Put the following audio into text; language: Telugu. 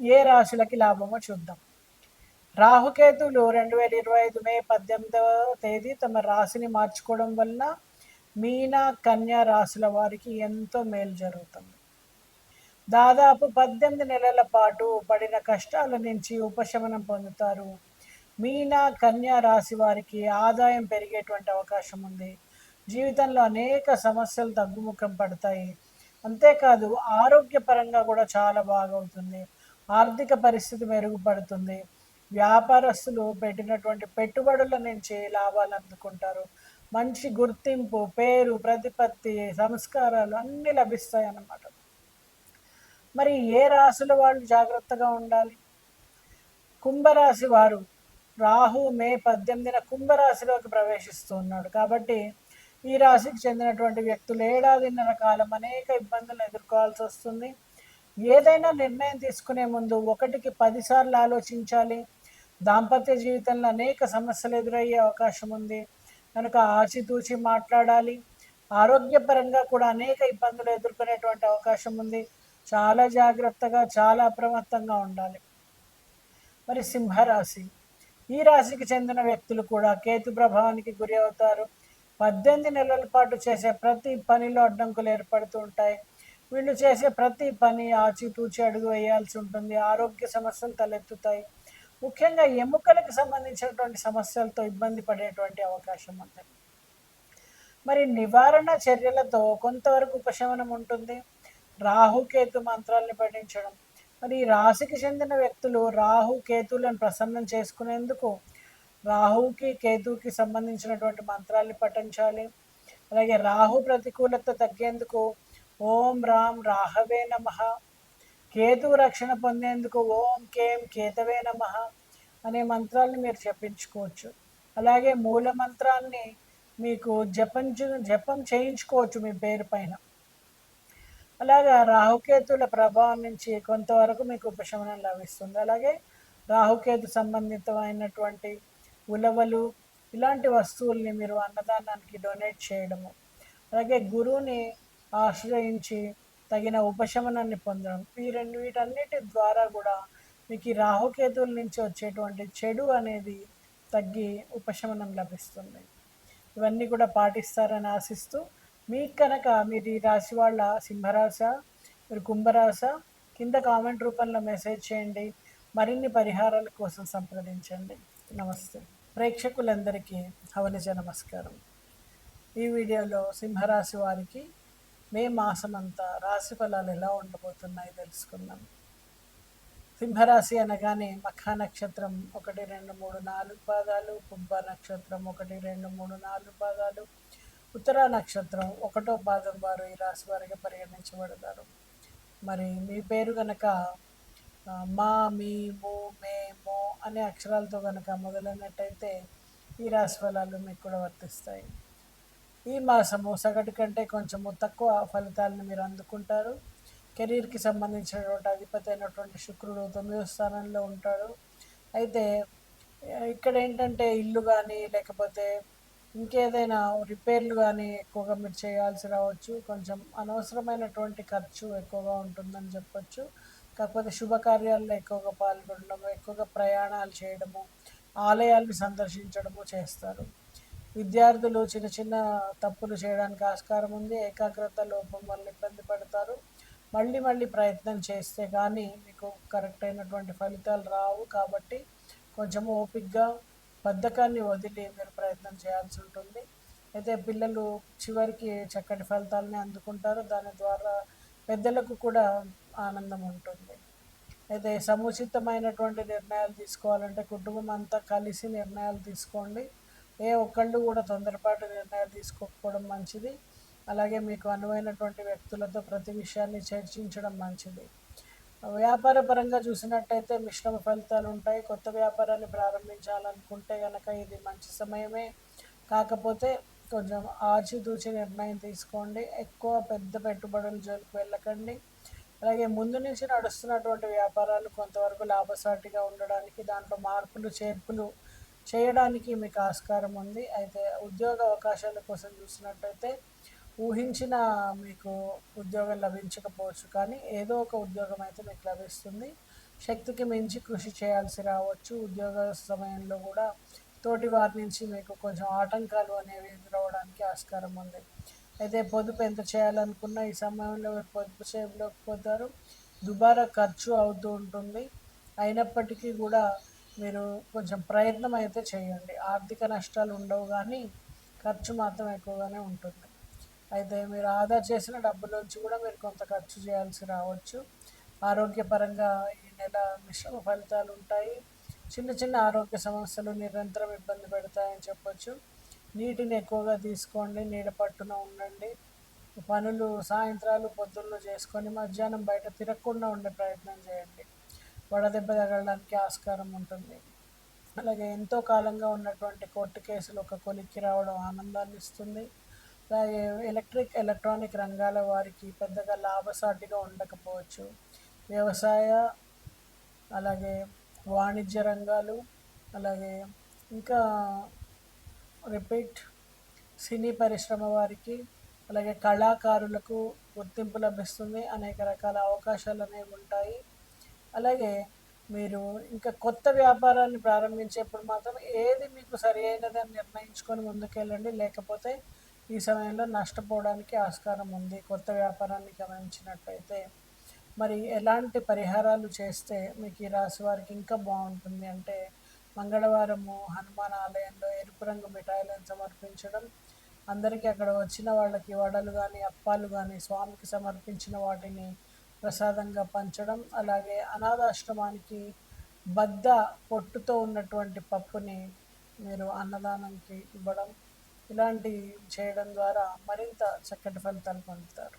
ఏ రాశులకి లాభమో చూద్దాం. రాహుకేతులు రెండు వేల ఇరవై ఐదు మే పద్దెనిమిదవ తేదీ తమ రాశిని మార్చుకోవడం వలన మీన కన్యా రాశుల వారికి ఎంతో మేలు జరుగుతుంది. దాదాపు పద్దెనిమిది నెలల పాటు పడిన కష్టాల నుంచి ఉపశమనం పొందుతారు. మీన కన్యా రాశి వారికి ఆదాయం పెరిగేటువంటి అవకాశం ఉంది. జీవితంలో అనేక సమస్యలు తగ్గుముఖం పడతాయి. అంతేకాదు ఆరోగ్యపరంగా కూడా చాలా బాగవుతుంది. ఆర్థిక పరిస్థితి మెరుగుపడుతుంది. వ్యాపారస్తులు పెట్టినటువంటి పెట్టుబడుల నుంచి లాభాలు అందుకుంటారు. మంచి గుర్తింపు పేరు ప్రతిపత్తి సంస్కారాలు అన్నీ లభిస్తాయి అన్నమాట మరి ఏ రాశుల వాళ్ళు జాగ్రత్తగా ఉండాలి? కుంభరాశి వారు రాహు మే పద్దెనిమిదిన కుంభరాశిలోకి ప్రవేశిస్తూ ఉన్నాడు. కాబట్టి ఈ రాశికి చెందినటువంటి వ్యక్తులు ఏడాదిన్నర కాలం అనేక ఇబ్బందులు ఎదుర్కోవాల్సి వస్తుంది. ఏదైనా నిర్ణయం తీసుకునే ముందు ఒకటికి పదిసార్లు ఆలోచించాలి. దాంపత్య జీవితంలో అనేక సమస్యలు ఎదురయ్యే అవకాశం ఉంది. కనుక ఆచితూచి మాట్లాడాలి. ఆరోగ్యపరంగా కూడా అనేక ఇబ్బందులు ఎదుర్కొనేటువంటి అవకాశం ఉంది. చాలా జాగ్రత్తగా చాలా అప్రమత్తంగా ఉండాలి. మరి సింహరాశి. ఈ రాశికి చెందిన వ్యక్తులు కూడా కేతు ప్రభావానికి గురి అవుతారు. పద్దెనిమిది నెలల పాటు చేసే ప్రతి పనిలో అడ్డంకులు ఏర్పడుతూ ఉంటాయి. వీళ్ళు చేసే ప్రతి పని ఆచితూచి అడుగు వేయాల్సి ఉంటుంది. ఆరోగ్య సమస్యలు తలెత్తుతాయి. ముఖ్యంగా ఎముకలకు సంబంధించినటువంటి సమస్యలతో ఇబ్బంది పడేటువంటి అవకాశం ఉంటుంది మరి నివారణ చర్యలతో కొంతవరకు ఉపశమనం ఉంటుంది. రాహుకేతు మంత్రాల్ని పఠించడం. మరి ఈ రాశికి చెందిన వ్యక్తులు రాహు కేతులను ప్రసన్నం చేసుకునేందుకు రాహుకి కేతుకి సంబంధించినటువంటి మంత్రాల్ని పఠించాలి. అలాగే రాహు ప్రతికూలత తగ్గేందుకు ఓం రామ్ రాహవే నమ. కేతు రక్షణ పొందేందుకు ఓం కేం కేతవే నమ అనే మంత్రాలను మీరు జపించుకోవచ్చు. అలాగే మూల మంత్రాన్ని మీకు జపం జపం చేయించుకోవచ్చు మీ పేరు పైన. అలాగా రాహుకేతుల ప్రభావం నుంచి కొంతవరకు మీకు ఉపశమనం లభిస్తుంది. అలాగే రాహుకేతు సంబంధితమైనటువంటి ఉలవలు ఇలాంటి వస్తువుల్ని మీరు అన్నదానానికి డొనేట్ చేయడము. అలాగే గురువుని ఆశ్రయించి తగిన ఉపశమనాన్ని పొందడం. ఈ రెండు వీటన్నిటి ద్వారా కూడా మీకు ఈ రాహుకేతువుల నుంచి వచ్చేటువంటి చెడు అనేది తగ్గి ఉపశమనం లభిస్తుంది. ఇవన్నీ కూడా పాటిస్తారని ఆశిస్తూ మీకు కనుక మీరు ఈ రాశి వాళ్ళ సింహరాశ మీరు కుంభరాశ కింద కామెంట్ రూపంలో మెసేజ్ చేయండి. మరిన్ని పరిహారాల కోసం సంప్రదించండి. నమస్తే. ప్రేక్షకులందరికీ హవనిజ నమస్కారం. ఈ వీడియోలో సింహరాశి వారికి మే మాసం అంతా రాశి ఫలాలు ఎలా ఉండబోతున్నాయి తెలుసుకుందాం. సింహరాశి అనగానే మఖా నక్షత్రం ఒకటి రెండు మూడు నాలుగు పాదాలు కుంభ నక్షత్రం ఒకటి రెండు మూడు నాలుగు పాదాలు ఉత్తర నక్షత్రం ఒకటో పాదం వారు ఈ రాశి వారిగా పరిగణించబడతారు. మరి మీ పేరు కనుక మా మీ మూ మే మో అనే అక్షరాలతో కనుక మొదలైనట్టయితే ఈ రాశి ఫలాలు మీకు కూడా వర్తిస్తాయి. ఈ మాసము సగటు కంటే కొంచెము తక్కువ ఫలితాలను మీరు అందుకుంటారు. కెరీర్కి సంబంధించినటువంటి అధిపతి అయినటువంటి శుక్రుడు తొమ్మిదో స్థానంలో ఉంటాడు. అయితే ఇక్కడ ఏంటంటే ఇల్లు కానీ లేకపోతే ఇంకేదైనా రిపేర్లు కానీ ఎక్కువగా మీరు చేయాల్సి రావచ్చు. కొంచెం అనవసరమైనటువంటి ఖర్చు ఎక్కువగా ఉంటుందని చెప్పొచ్చు. కాకపోతే శుభకార్యాల్లో ఎక్కువగా పాల్గొనడము ఎక్కువగా ప్రయాణాలు చేయడము ఆలయాలను సందర్శించడము చేస్తారు. విద్యార్థులు చిన్న చిన్న తప్పులు చేయడానికి ఆస్కారం ఉంది ఏకాగ్రత లోపం వల్ల ఇబ్బంది పడతారు. మళ్ళీ మళ్ళీ ప్రయత్నం చేస్తే కానీ మీకు కరెక్ట్ అయినటువంటి ఫలితాలు రావు. కాబట్టి కొంచెం ఓపిక్గా బద్ధకాన్ని వదిలి మీరు ప్రయత్నం చేయాల్సి ఉంటుంది. అయితే పిల్లలు చివరికి చక్కటి ఫలితాలని అందుకుంటారు. దాని ద్వారా పెద్దలకు కూడా ఆనందం ఉంటుంది. అయితే సముచితమైనటువంటి నిర్ణయాలు తీసుకోవాలంటే కుటుంబం అంతా కలిసి నిర్ణయాలు తీసుకోండి. ఏ ఒక్కళ్ళు కూడా తొందరపాటు నిర్ణయాలు తీసుకోకపోవడం మంచిది. అలాగే మీకు అనువైనటువంటి వ్యక్తులతో ప్రతి విషయాన్ని చర్చించడం మంచిది. వ్యాపార పరంగా చూసినట్టయితే మిశ్రమ ఫలితాలు ఉంటాయి. కొత్త వ్యాపారాన్ని ప్రారంభించాలనుకుంటే కనుక ఇది మంచి సమయమే. కాకపోతే కొంచెం ఆచితూచి నిర్ణయం తీసుకోండి. ఎక్కువ పెద్ద పెట్టుబడుల జోలికి వెళ్ళకండి. అలాగే ముందు నుంచి నడుస్తున్నటువంటి వ్యాపారాలు కొంతవరకు లాభసాటిగా ఉండడానికి దాంట్లో మార్పులు చేర్పులు చేయడానికి మీకు ఆస్కారం ఉంది. అయితే ఉద్యోగ అవకాశాల కోసం చూసినట్టయితే ఊహించిన మీకు ఉద్యోగం లభించకపోవచ్చు కానీ ఏదో ఒక ఉద్యోగం అయితే మీకు లభిస్తుంది. శక్తికి మించి కృషి చేయాల్సి రావచ్చు. ఉద్యోగ సమయంలో కూడా తోటి వారి నుంచి మీకు కొంచెం ఆటంకాలు అనేవి ఎదురవడానికి ఆస్కారం ఉంది. అయితే పొదుపు ఎంత చేయాలనుకున్న ఈ సమయంలో మీరు పొదుపు చేయలేకపోతారు. దుబారా ఖర్చు అవుతూ ఉంటుంది. అయినప్పటికీ కూడా మీరు కొంచెం ప్రయత్నం అయితే చేయండి. ఆర్థిక నష్టాలు ఉండవు కానీ ఖర్చు మాత్రం ఎక్కువగానే ఉంటుంది. అయితే మీరు ఆదా చేసిన డబ్బులోంచి కూడా మీరు కొంత ఖర్చు చేయాల్సి రావచ్చు. ఆరోగ్యపరంగా ఈ నెల మిశ్రమ ఫలితాలు ఉంటాయి. చిన్న చిన్న ఆరోగ్య సమస్యలు నిరంతరం ఇబ్బంది పెడతాయని చెప్పొచ్చు. నీటిని ఎక్కువగా తీసుకోండి నీడ పట్టున ఉండండి. పనులు సాయంత్రాలు పొద్దున్న చేసుకొని మధ్యాహ్నం బయట తిరగకుండా ఉండే ప్రయత్నం చేయండి. వడదెబ్బ తగలడానికి ఆస్కారం ఉంటుంది. అలాగే ఎంతో కాలంగా ఉన్నటువంటి కోర్టు కేసులు ఒక కొలిక్కి రావడం ఆనందాన్ని ఇస్తుంది. అలాగే ఎలక్ట్రిక్ ఎలక్ట్రానిక్ రంగాల వారికి పెద్దగా లాభసాటిగా ఉండకపోవచ్చు. వ్యవసాయ అలాగే వాణిజ్య రంగాలు అలాగే ఇంకా రిపీట్ సినీ పరిశ్రమ వారికి అలాగే కళాకారులకు గుర్తింపు లభిస్తుంది. అనేక రకాల అవకాశాలు అనేవి ఉంటాయి. అలాగే మీరు ఇంకా కొత్త వ్యాపారాన్ని ప్రారంభించేప్పుడు మాత్రం ఏది మీకు సరి అయినదని నిర్ణయించుకొని ముందుకెళ్ళండి. లేకపోతే ఈ సమయంలో నష్టపోవడానికి ఆస్కారం ఉంది. కొత్త వ్యాపారాన్ని గమనించినట్టయితే మరి ఎలాంటి పరిహారాలు చేస్తే మీకు ఈ రాశి వారికి ఇంకా బాగుంటుంది అంటే మంగళవారము హనుమాన్ ఆలయంలో ఎరుపు రంగు మిఠాయిలను సమర్పించడం అందరికీ అక్కడ వచ్చిన వాళ్ళకి వడలు కానీ అప్పాలు కానీ స్వామికి సమర్పించిన వాటిని ప్రసాదంగా పంచడం అలాగే అనాథాశ్రమానికి బద్ద పొట్టుతో ఉన్నటువంటి పప్పుని మీరు అన్నదానంకి ఇవ్వడం ఇలాంటివి చేయడం ద్వారా మరింత చక్కటి ఫలితాలు పొందుతారు.